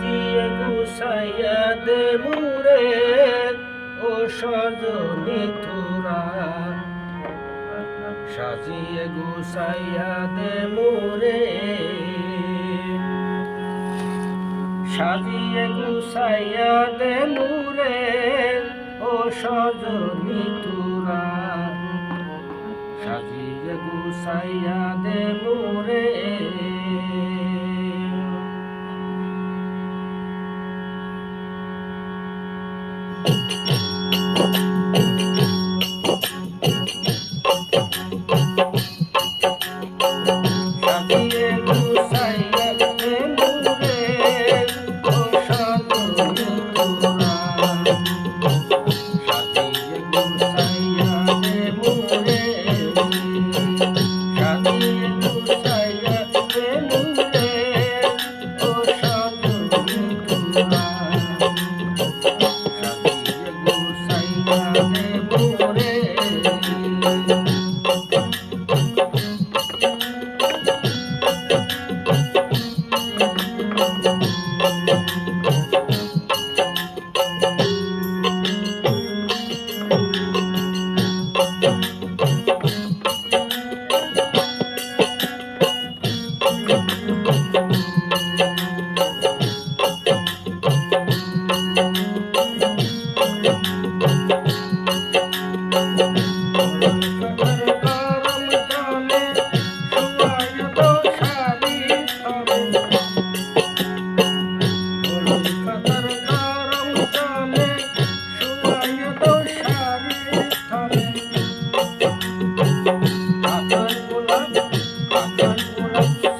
সাজিয়ে গুছাইয়া দে মুরে ও সজনি তোরা সাজিয়ে গুছাইয়া দে মুরে সাজিয়ে গুছাইয়া দে মুরে ও সজনি তোরা সাজিয়ে গুছাইয়া দে মুরে 看我，看我，看我！